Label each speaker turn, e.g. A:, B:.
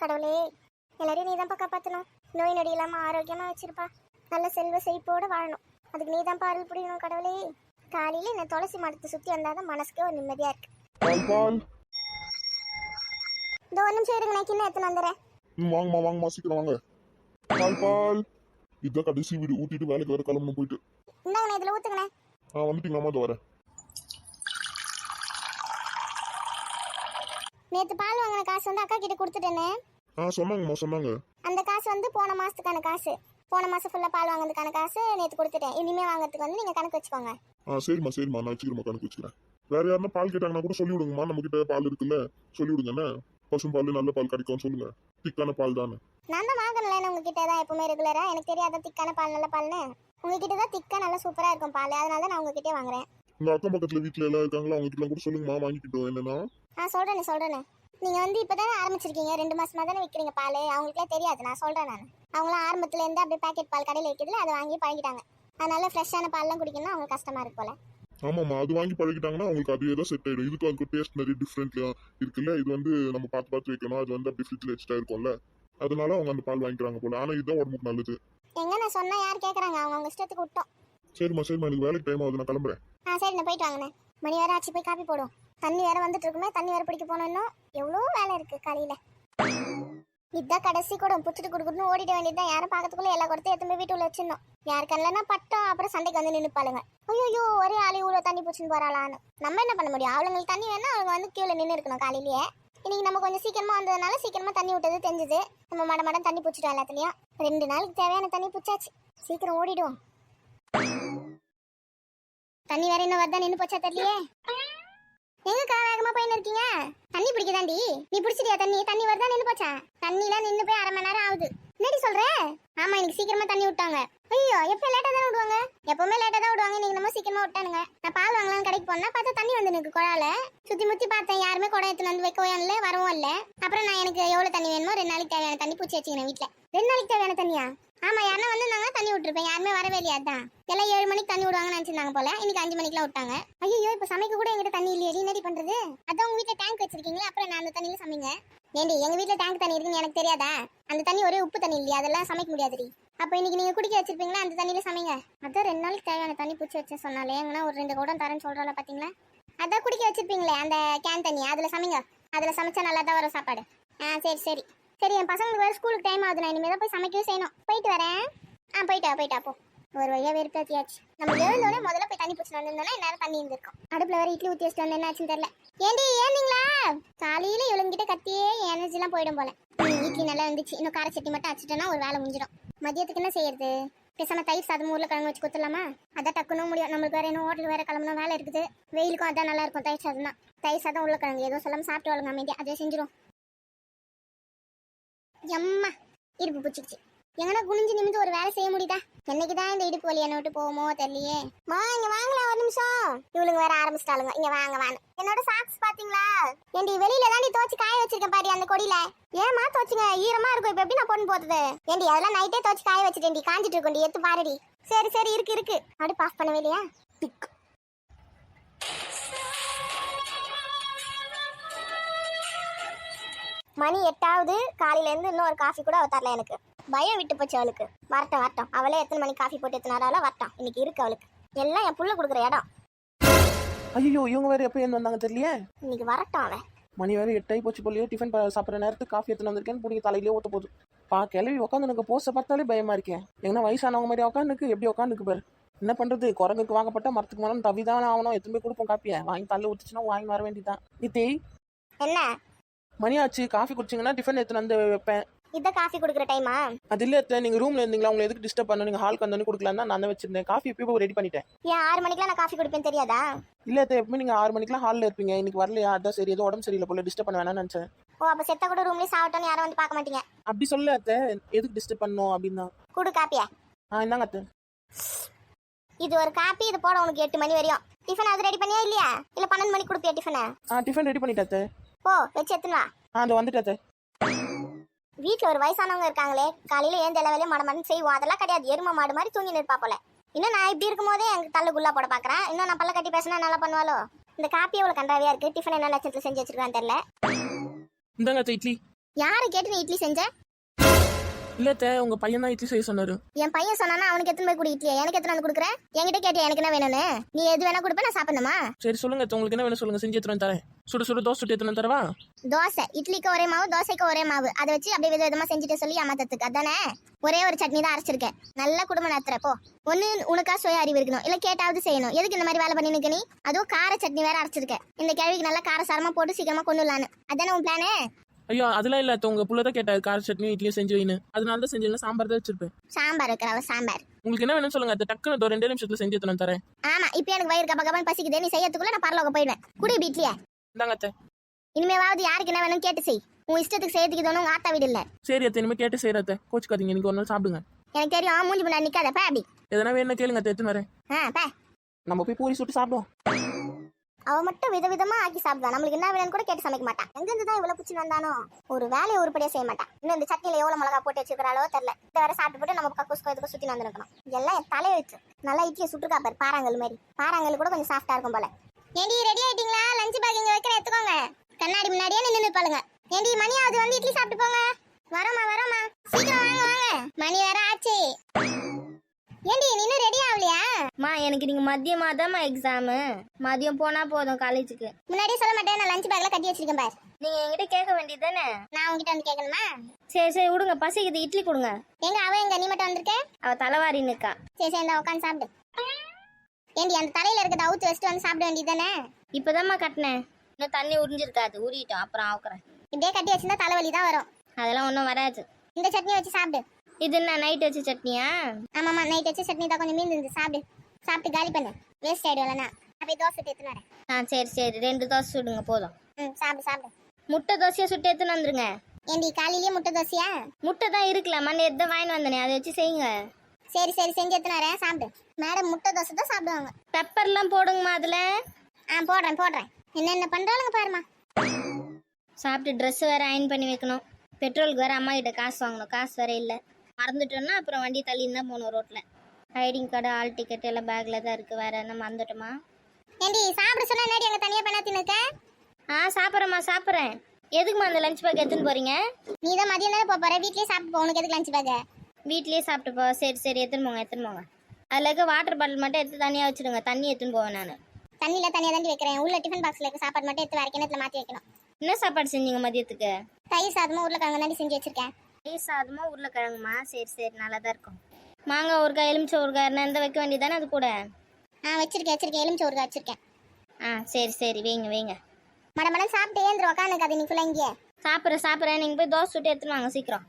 A: கடவுளே எல்லாரையும் நீ தான் காப்பாற்றணும் நோய் நொடி இல்லாமல் ஆரோக்கியமாக வச்சிருப்பா. நல்ல செல்வ செழிப்போடு வாழணும். அதுக்கு நீ தான் பாடல் புரியணும் கடவுளே. காலையில் இந்த துளசி மரத்தை சுற்றி வந்தால் தான் மனசுக்கே ஒரு நிம்மதியாக இருக்கு. இந்த ஒரு நிமிஷம் இருங்க நான் கிண்ணம் எடுத்துன்னு வந்துடுறேன்.
B: ம் வாங்கம்மா வாங்கம்மா சீக்கிரம் வாங்க. பால் பால். இதான் கடைசி வீடு. ஊத்திட்டு வேலைக்கு வேற கிளம்பணும் போயிட்டு.
A: இந்தாங்கண்ணே இதில் ஊற்றுங்கண்ணே
B: ஆ வந்துட்டீங்களாம்மா இதோ வரேன்.
A: நேற்று பால் வாங்கின காசு வந்து அக்கா கிட்ட கொடுத்துட்டேனே.
B: ஆ சொன்னாங்கம்மா சொன்னாங்க.
A: அந்த காசு வந்து போன மாதத்துக்கான காசு. போன மாதம் ஃபுல்லாக பால் வாங்குறதுக்கான காசு நேற்று கொடுத்துட்டேன். இனிமேல் வாங்குறதுக்கு வந்து நீங்கள் கணக்கு வச்சுக்கோங்க.
B: ஆ சரிம்மா சரிம்மா. நான் வச்சுக்கிறேன் கணக்கு வச்சுக்கிறேன். வேற யாருன்னா பால் கேட்டாங்கன்னா கூட சொல்லி விடுங்கம்மா நம்ம கிட்ட பால் இருக்குல்ல சொல்லி விடுங்கண்ணே பசும் பால் நல்ல பால் கிடைக்கும் சொல்லுங்க. திக்கான பால் தானே.
A: நான் தான் வாங்கல உங்ககிட்ட தான் எப்பவுமே ரெகுலரா எனக்கு தெரியாத திக்கான பால் நல்ல பால்னு? உங்ககிட்ட தான் திக்கா நல்லா சூப்பரா இருக்கும் பால். அதனால தான் நான் உங்ககிட்டே வாங்குறேன்.
B: உங்க அக்கம் பக்கத்துல வீட்டுல எல்லாம் இருக்காங்களா? அவங்க கிட்ட கூட சொல்லுங்கம்மா. வாங்கிக்கிட்டோம் என்னன்னா.
A: ஆ சொல்றேனே சொல்றேனே. நீங்க வந்து இப்பதானே ஆரம்பிச்சிருக்கீங்க? ரெண்டு மாசமா தானே விற்கிறீங்க பால்? அவங்களுக்குலாம் தெரியாது நான் சொல்றேன் நான். அவங்களாம் ஆரம்பத்துல இருந்து அப்படியே பாக்கெட் பால் கடையில் விற்கிறதுல அதை வாங்கி பழகிட்டாங்க. அதனால ஃப்ரெஷ்ஷான பால்லாம் குடிக்கணும் அவங்களுக்கு கஷ்டமா இருக்கு போல.
B: ஆமாம்மா அது வாங்கி பழகிட்டாங்கன்னா அவங்களுக்கு அதுவே தான் செட் ஆயிடும். இதுக்கு அதுக்கு டேஸ்ட் நிறைய டிஃப்ரெண்ட் இருக்குல்ல? இது வந்து நம்ம பார்த்து பார்த்து வைக்கணும். அது வந்து அப்படி ஃப்ரிட்ஜில் வச்சுட்டா இருக்கும்ல? அதனால அவங்க அந்த பால் வாங்கிக்கிறாங்க போல. ஆனா இதுதான் உடம்புக்கு நல்லது.
A: எங்க நான் சொன்னா யார் கேக்குறாங்க? அவங்க அவங்க இஷ்டத்துக்கு விட்டோம்.
B: சரிம்மா சரிம்மா. எனக்கு வேலைக்கு டைம் ஆகுது நான் கிளம்புறேன்.
A: ஆ சரி நான் போயிட்டு வாங்கினேன் மணி வேற ஆச்சு போய் காப்பி போடும் தண்ணி வேற வந்துட்டு இருக்குமே தண்ணி வேற பிடிக்க போனோம் இன்னும். எவ்வளோ வேலை இருக்கு காலையில. இதான் கடைசி கூட புடிச்சிட்டு கொடுக்கணும்னு ஓடிட வேண்டியதுதான். யாரும் பார்க்கறதுக்குள்ள எல்லா குடத்தையும் எடுத்து வீட்டுக்குள்ள வச்சிருந்தோம் யாருக்கு இல்லைன்னா பட்டம் அப்புறம் சண்டைக்கு வந்து நின்னுப்பாளுங்க. ஐயோ ஒரே ஆளு இவ்வளோ தண்ணி பிடிச்சின்னு போறாளான்னு. நம்ம என்ன பண்ண முடியும்? அவளுங்களுக்கு தண்ணி வேணா அவங்க வந்து கியூல நின்று இருக்கணும் காலையிலேயே. இன்னைக்கு நம்ம கொஞ்சம் சீக்கிரமா வந்ததுனால சீக்கிரமா தண்ணி விட்டது தெரிஞ்சது. நம்ம மட மடம் தண்ணி பிடிச்சிட்டோம் எல்லாத்துலயும். ரெண்டு நாளுக்கு தேவையான தண்ணி பிடிச்சாச்சு. சீக்கிரம் ஓடிடுவோம். தண்ணி வேற இன்னும் வருதா? நின்று போச்சா தெரியலையே. எங்கக்கா வேகமா போயின்னு இருக்கீங்க தண்ணி பிடிக்குதாண்டி. நீ பிடிச்சிட்டியா தண்ணி? தண்ணி வருதா நின்னு போச்சா? தண்ணிலாம் நின்னு போய் அரை மணி நேரம் ஆகுது. என்னடி சொல்ற? ஆமா இன்னைக்கு சீக்கிரமா தண்ணி விட்டாங்க. ஐயோ எப்ப லேட்டா தான் விடுவாங்க? எப்பவுமே லேட்டா தான் விடுவாங்க. இன்னைக்கு நம்ம சீக்கிரமா விட்டானுங்க. நான் பால் வாங்கலாம்னு கடைக்கு போனா பார்த்தா தண்ணி வந்து எனக்கு குழால சுத்தி முத்தி பார்த்தேன். யாருமே குடம் எடுத்துன்னு வந்து வைக்கவும் இல்லை வரவும் இல்லை. அப்புறம் நான் எனக்கு எவ்வளவு தண்ணி வேணுமோ ரெண்டு நாளைக்கு தேவையான தண்ணி பூச்சி வச்சுக்கிறேன் வீட்டுல ரெண்டு நாளைக்கு தேவையான தண்ணியா? ஆமா யாருன்னா வந்திருந்தாங்க தண்ணி விட்டுருப்பேன் யாருமே வரவே இல்லையா அதான். எல்லாம் ஏழு மணிக்கு தண்ணி விடுவாங்கன்னு நினைச்சிருந்தாங்க போல. இன்னைக்கு அஞ்சு மணிக்கெல்லாம் விட்டாங்க. ஐயோ இப்ப சமைக்க கூட எங்கிட்ட தண்ணி இல்லையே. என்னடி பண்றது? அதான் உங்க வீட்டுல டேங்க் வச்சிருக்கீங்களா அப்புறம் நான் அந்த தண்ணியில சமைங்க. ஏண்டி எங்க வீட்டுல டேங்க் தண்ணி இருக்குன்னு எனக்கு தெரியாதா? அந்த தண்ணி ஒரே உப்பு தண்ணி இல்லையா? அதெல்லாம் சமைக்க முடியாதுடி. அப்ப இன்னைக்கு நீங்க குடிக்க வச்சிருப்பீங்களா? அந்த தண்ணியில சமைங்க. அதான் ரெண்டு நாளைக்கு தேவையான தண்ணி பிடிச்சி வச்சேன் சொன்னாலே. எங்கன்னா ஒரு ரெண்டு கூட தரேன்னு சொல்றால பாத்தீங்களா? அதான் குடிக்க வச்சிருப்பீங்களே அந்த கேன் தண்ணி அதுல சமைங்க. அதுல சமைச்சா நல்லா தான் வரும் சாப்பாடு. ஆ சரி சரி. சரி என் பசங்களுக்கு வேறு ஸ்கூலுக்கு டைம் ஆகுது நான் இனிமேல் தான் போய் சமைக்கவே செய்யணும். போயிட்டு வரேன். ஆ போயிட்டா போயிட்டா போ. ஒரு வழியா வெறுப்பாத்தியாச்சு நம்ம எழுந்தோடனே முதல்ல போய் தண்ணி பிடிச்சிட்டு வந்திருந்தோம்னா நேரம் தண்ணி இருந்திருக்கும். அடுப்புல வேறு இட்லி ஊத்தி வச்சுட்டு வந்து என்னாச்சுன்னு தெரியல. ஏண்டி ஏந்தீங்களா காலையில இவளுங்கிட்ட கத்தியே எனர்ஜி எல்லாம் போயிடும் போல. இட்லி நல்லா வந்துச்சு. இன்னும் கார சட்டி மட்டும் அச்சுட்டோம்னா ஒரு வேலை முடிஞ்சிடும். மதியத்துக்கு என்ன செய்யறது? பேசாம தயிர் சாதம் ஊர்ல கிழங்கு வச்சு கொடுத்துடலாமா அதான் டக்குன்னு முடியும். நம்மளுக்கு வேற இன்னும் ஹோட்டல் வேற கிளம்பணும் வேலை இருக்குது. வெயிலுக்கும் அதான் நல்லா இருக்கும். தயிர் சாதம் தான் தயிர் சாதம் உருளைக்கிழங்கு ஏதோ சொல்லாம சாப்பிட்டு வாழுங்க அமைதியா. அதே செஞ்சிடும் எம்மா இடுப்பு பிடிச்சிருச்சு. எங்கன்னா குனிஞ்சு நிமிந்து ஒரு வேலை செய்ய முடியுதா? என்னைக்குதான் இந்த இடுப்பு வலி என்ன விட்டு போகுமோ தெரியலையே. மா இங்க வாங்கலாம் ஒரு நிமிஷம். இவளுங்க வேற ஆரம்பிச்சிட்டாளுங்க. இங்க வாங்க வாங்க என்னோட சாக்ஸ் பாத்தீங்களா? ஏண்டி வெளியில எல்லாம் நீ தோச்சு காய வச்சிருக்கேன் பாடி அந்த கொடியில. ஏமா தோச்சுங்க ஈரமா இருக்கும் இப்ப எப்படி நான் பொண்ணு போறது ஏண்டி அதெல்லாம் நைட்டே தோச்சு காய வச்சிட்டேன்டி. காஞ்சிட்டு இருக்கோண்டி எடுத்து பாருடி. சரி சரி இருக்கு இருக்கு. அப்படி பாஸ் பண்ணவே இல்லையா? மணி எட்டாவது காலையில இருந்து இன்னும் ஒரு காஃபி கூட அவ தரல எனக்கு. பயம் விட்டு போச்சு அவளுக்கு. வரட்டும் வரட்டும். அவளே எத்தனை மணிக்கு காஃபி போட்டு எத்தனாரால வரட்டும். இன்னைக்கு இருக்கு அவளுக்கு. எல்லாம் என் புள்ள கொடுக்குற இடம்.
C: ஐயோ இவங்க வேற எப்போ ஏந்து வந்தாங்க தெரியலையே?
A: இன்னைக்கு வரட்டும் அவன்.
C: மணி வேற எட்டாയി போச்சு போலியோ டிஃபன் சாப்பிட்ற நேரத்துக்கு காஃபி எடுத்துன்னு வந்திருக்கேன்னு பிடிக்க தலையிலே ஊத்த போகுது. பா கிளவி உட்காந்து எனக்கு போஸ்ட பார்த்தாலே பயமா இருக்கேன் எங்கன்னா வயசானவங்க மாதிரி உட்காந்துக்கு எப்படி உட்காந்துக்கு பாரு. என்ன பண்றது? குரங்குக்கு வாங்கப்பட்ட மரத்துக்கு மரம் தவிதான் ஆகணும். எத்தனை கொடுப்போம் காப்பியை? வாங்கி தள்ள ஊத்துச்சுன்னா வாங்கி வர வேண்டியதான் நித்தி
A: என்ன?
C: மணி ஆச்சு காஃபி குடிச்சிங்கன்னா டிஃபன் எடுத்துன்னு வந்து வைப்பேன்.
A: இதான் காஃபி கொடுக்குற டைமா
C: அது இல்லை எடுத்து நீங்கள் ரூம்ல இருந்தீங்களா? உங்களை எதுக்கு டிஸ்டர்ப் பண்ண நீங்கள் ஹாலுக்கு வந்தோன்னு கொடுக்கலாம் தான் நான் தான் வச்சிருந்தேன். காஃபி எப்பயும் ரெடி பண்ணிட்டேன்.
A: ஏன் ஆறு மணிக்கெல்லாம் நான் காஃபி குடிப்பேன் தெரியாதா?
C: இல்லை அத்தை. எப்பவுமே நீங்கள் ஆறு மணிக்கெல்லாம் ஹாலில் இருப்பீங்க. இன்னைக்கு வரலையா? அதான் சரி. ஏதோ உடம்பு சரியில்லை போல. டிஸ்டர்ப் பண்ண வேணாம்னு நினச்சேன்.
A: ஓ அப்ப செத்த கூட ரூம்லயே சாப்பிட்டோன்னு யாரும் வந்து பார்க்க மாட்டீங்க?
C: அப்படி சொல்ல அத்தை. எதுக்கு டிஸ்டர்ப் பண்ணணும் அப்படின்னு
A: குடு காப்பியா.
C: ஆ இந்தாங்க அத்தை.
A: இது ஒரு காப்பி. இது போட உனக்கு எட்டு மணி வரையும். டிஃபன் அது ரெடி பண்ணியா இல்லையா? இல்ல பன்னெண்டு மணிக்கு கொடுப்பியா டிஃபனை
C: ஆ டிஃபன் ரெடி பண்ணிட்டேன் அத்தை.
A: போ வச்சு எடுத்துன்னு வா.
C: ஆ அந்த
A: ஒரு வயசானவங்க இருக்காங்களே காலையில ஏந்த எல்லா வேலையும் மடமடன்னு செய்வோம். அதெல்லாம் கிடையாது. எரும மாடு மாதிரி தூங்கி நிற்பா போல. இன்னும் நான் இப்படி இருக்கும் போதே எனக்கு தள்ள குல்லா போட பாக்குறேன். இன்னும் நான் பல்ல கட்டி பேசினா நல்லா பண்ணுவாளோ? இந்த காப்பி எவ்வளவு கண்டாவியா இருக்கு? டிஃபன் என்ன லட்சத்துல செஞ்சு வச்சிருக்கான்னு தெரியல.
C: இந்தாங்க இட்லி.
A: யாரை கேட்டு நீ இட்லி செஞ்ச?
C: இல்ல அத்தை உங்க பையன் தான் இட்லி செய்ய சொன்னாரு.
A: என் பையன் சொன்னானா அவனுக்கு எத்தனை போய் குடி இட்லியா எனக்கு எத்தனை வந்து கொடுக்குற? என்கிட்ட கேட்டியா எனக்கு என்ன வேணும்னு? நீ எது வேணா கொடுப்ப நான் சாப்பிடணுமா?
C: சரி சொல்லுங்க அத்தை, உங்களுக்கு என்ன வேணும் சொல்லுங்க. செஞ்சு வந்து தரேன். சுடு சுடு தோசை சுட்டு வந்து தரவா?
A: தோசை. இட்லிக்கு ஒரே மாவு தோசைக்கு ஒரே மாவு. அதை வச்சு அப்படியே வித விதமா செஞ்சுட்டு சொல்லி அமத்தத்துக்கு அதானே? ஒரே ஒரு சட்னி தான் அரைச்சிருக்கேன். நல்ல குடும்பம் நடத்துற போ. ஒண்ணு உனக்கா சுய அறிவு இருக்கணும். இல்ல கேட்டாவது செய்யணும். எதுக்கு இந்த மாதிரி வேலை பண்ணி நிக்க நீ? அதுவும் கார சட்னி வேற அரைச்சிருக்கேன். இந்த கேள்விக்கு நல்லா காரசாரமா போட்டு சீக்கிரமா கொண்டுலான்னு அதானே உன் பிளானு
C: ஐயோ அதெல்லாம் இல்ல உங்க புள்ள தான் கேட்டாரு கார சட்னி இட்லி செஞ்சு வைன்னு. அதனால தான் செஞ்சு சாம்பார் தான் வச்சிருப்பேன்.
A: சாம்பார் இருக்கிறவ சாம்பார்.
C: உங்களுக்கு என்ன வேணும்னு சொல்லுங்க அத்தை, டக்குன்னு இதோ ரெண்டே நிமிஷத்துல செஞ்சு வந்து தரேன்.
A: ஆமா இப்போ எனக்கு வயிறு கப கபன்னு பசிக்குது. நீ செய்யறதுக்குள்ள நான் பரலோக போயிடுவேன். குடி இட்லியா.
C: இந்தாங்க அத்தை.
A: இனிமேவாவது யாருக்கு என்ன வேணும் கேட்டு செய். உன் இஷ்டத்துக்கு செய்யறதுக்கு தோணும் உங்க ஆத்தா வீடு இல்ல.
C: சரி அத்தை. இனிமே கேட்டு செய்யறத கோச்சுக்காதீங்க இன்னைக்கு ஒரு நாள் சாப்பிடுங்க.
A: எனக்கு தெரியும் மூஞ்சி முன்னாடி நிக்காத. பே அப்படி.
C: எதனா வேணும் கேளுங்க அத்தை. எடுத்துன்னு வரேன்.
A: ஆ பே.
C: நம்ம போய் பூரி சுட்டு சாப்பிடுவோம்.
A: அவ மட்டும் விதவிதமா ஆக்கி சாப்பிடுவா. நம்மளுக்கு என்ன வேணும்னு கூட கேட்டு சமைக்க மாட்டான் எங்க இருந்து தான் இவ்வளவு பிடிச்சி வந்தானோ ஒரு வேலையை உருப்படியா செய்ய மாட்டான் இன்னும் இந்த சட்னியில எவ்வளவு மிளகா போட்டு வச்சுக்கிறாளோ தெரியல. இதை வேற சாப்பிட்டு போட்டு நம்ம கக்கூஸ் இதுக்கு சுத்தி வந்துருக்கணும். எல்லாம் என் நல்லா இட்லியை சுட்டுருக்கா பாரு பாறாங்கல் மாதிரி. பாறாங்கல் கூட கொஞ்சம் சாஃப்டா இருக்கும் போல. ஏண்டி ரெடி ஆயிட்டீங்களா? லஞ்ச் பேக் இங்க வைக்கிற எடுத்துக்கோங்க. கண்ணாடி முன்னாடியே நின்று பாருங்க. ஏண்டி மணி அது வந்து இட்லி சாப்பிட்டு போங்க. வரோமா வரோமா சீக்கிரம் வாங்க வாங்க. மணி வேற ஆச்சு. ஏண்டி நீ இன்னும் ரெடி ஆகலையா?
D: மா எனக்கு நீங்க மதியமா தான்மா எக்ஸாமு மதியம் போனா போதும் காலேஜுக்கு
A: முன்னாடியே சொல்ல மாட்டேன் நான் லஞ்ச் பேக்ல கட்டி வச்சிருக்கேன் பாரு.
D: நீங்க என்கிட்ட கேட்க வேண்டியது தானே
A: நான் உங்ககிட்ட வந்து கேட்கணுமா?
D: சரி சரி விடுங்க. பசிக்குது இட்லி கொடுங்க.
A: எங்க அவ எங்க நீ மட்டும் வந்திருக்க?
D: அவ தலைவாரி நிக்கா
A: சரி சரி இந்த உட்காந்து சாப்பிடு. ஏண்டி அந்த தலையில இருக்கிறத அவுத்து வச்சுட்டு வந்து சாப்பிட வேண்டியதானே
D: இப்பதாம்மா கட்டினேன். இன்னும் தண்ணி உறிஞ்சிருக்காது உரிட்டோம் அப்புறம் ஆக்குறேன்
A: இப்படியே கட்டி வச்சிருந்தா தலைவலி தான் வரும்.
D: அதெல்லாம் ஒன்றும் வராது.
A: இந்த சட்னி வச்சு சாப்பிடு.
D: இது என்ன நைட் வச்ச சட்னியா?
A: ஆமாமா நைட் வச்சு சட்னி தான் கொஞ்சம் மீந்து இருந்து சாப்பிடு. சாப்பிட்டு காலி பண்ணு. வேஸ்ட் ஆயிடும் இல்லைனா அப்படியே தோசை எடுத்துன்னு வரேன்.
D: ஆ சரி சரி. ரெண்டு தோசை சுடுங்க போதும்.
A: ம் சாப்பிடு சாப்பிடு.
D: முட்டை தோசையா சுட்டு எடுத்துன்னு வந்துருங்க.
A: ஏண்டி காலையிலேயே முட்டை தோசையா?
D: முட்டை தான் இருக்கலாமா நேற்று தான் வாங்கிட்டு வந்தனே அதை வச்சு செய்யுங்க.
A: சரி சரி செஞ்சு எடுத்துன்னு வரேன். சாப்பிடு. மேடம் முட்டை தோசை தான் சாப்பிடுவாங்க.
D: பெப்பர்லாம் போடுங்கம்மா அதில்.
A: ஆ போடுறேன் போடுறேன். என்னென்ன பண்றாளுங்க பாருமா
D: சாப்பிட்டு ட்ரெஸ் வேற அயன் பண்ணி வைக்கணும். பெட்ரோலுக்கு வேற அம்மா கிட்ட காசு வாங்கணும். காசு வேற இல்லை. மறந்துட்டோம்னா அப்புறம் வண்டி தள்ளின்னு தான் போகணும் ரோட்டில் ஐடிங் கார்டு ஆல் டிக்கெட் எல்லாம் பேக்கில் தான் இருக்குது வேற என்ன மறந்துட்டோமா?
A: ஏண்டி சாப்பிட சொன்னா என்னடி அங்க தனியா பண்ண தின்னுக்க?
D: ஆ சாப்பிட்றேம்மா சாப்பிட்றேன். எதுக்குமா அந்த லஞ்ச் பேக் எடுத்துன்னு போகிறீங்க
A: நீ தான் மதியம் தானே போக போற? வீட்லயே சாப்பிட்டு போ. உனக்கு எதுக்கு லஞ்ச் பேக்
D: வீட்லயே சாப்பிட்டு போ. சரி சரி. எடுத்துன்னு போங்க எடுத்துன்னு போங்க. அதில் இருக்க வாட்டர் பாட்டில் மட்டும் எடுத்து தனியாக வச்சுடுங்க. தண்ணி எடுத்துன்னு போவேன் நான்.
A: தண்ணியில தனியா தாண்டி வைக்கிறேன். உள்ள டிஃபன் பாக்ஸ்ல இருக்க சாப்பாடு மட்டும் எடுத்து கிணத்துல மாத்தி வைக்கணும்.
D: என்ன சாப்பாடு செஞ்சீங்க மதியத்துக்கு?
A: தயிர் சாதமும் உருளைக்கிழங்கு தாண்டி செஞ்சு வச்சிருக்கேன்.
D: நெய் சாதமா உருளைக்கிழங்குமா? சரி சரி நல்லா தான் இருக்கும். மாங்காய் ஊறுகாய் எலுமிச்சை ஊறுகாய் இந்த வைக்க வேண்டியதானே அது கூட?
A: ஆ வச்சிருக்கேன் வச்சிருக்கேன். எலுமிச்சை ஊறுகாய் வச்சிருக்கேன்.
D: ஆ சரி சரி வைங்க வைங்க.
A: மட மடம் சாப்பிட்டு ஏந்திர உக்காந்துக்காது நீ ஃபுல்லா இங்கே
D: சாப்பிட்றேன் சாப்பிட்றேன். நீங்கள் போய் தோசை சுட்டு எடுத்துன்னு வாங்க சீக்கிரம்.